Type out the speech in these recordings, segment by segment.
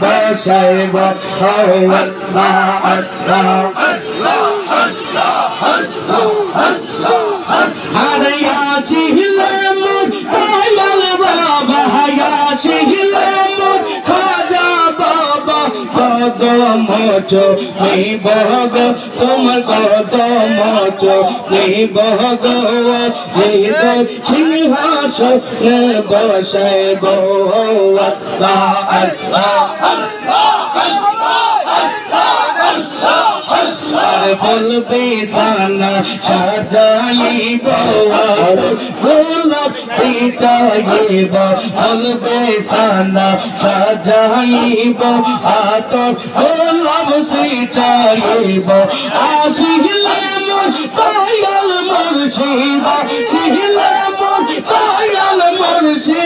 বসাইব আল্লাহ আল্লাহ আর কদম নেই বহগ তোমার কত মচ নেই বহগ সিংহাস বসায় বসাইব আল্লাহ আল্লাহ আর বলবে সানা সাজাইব ফুল গোলাপ সিটাইব বলবে সানা সাজাইব হাত ফুল সিটাইব আসিলে মোর শিবা মোর দয়াল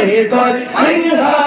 মরে বাবু গোরে সিংহা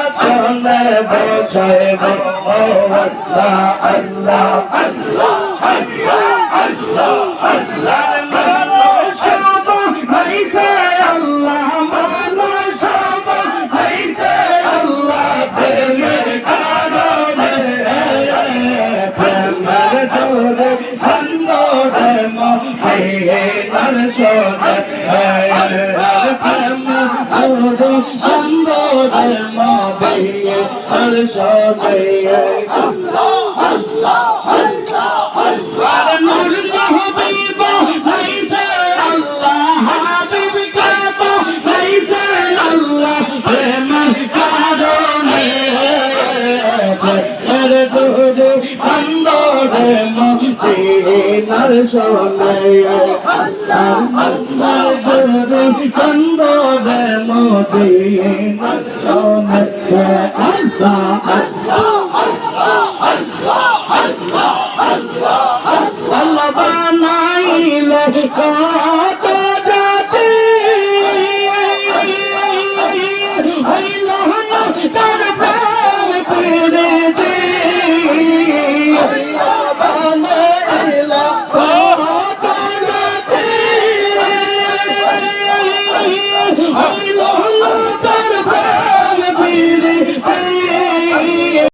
সোনা সাহেব আল্লাহ আল্লাহ আল্লাহ আল্লাহ আমার মুর্শিদ জানা ছিল গো দয়াল জানা ছিল গো হৃদয় সিংহাসন বসায় গো আল্লাহ আল্লাহ আল্লাহ কন্দরে মোদী নর সোনে। আল্লাহ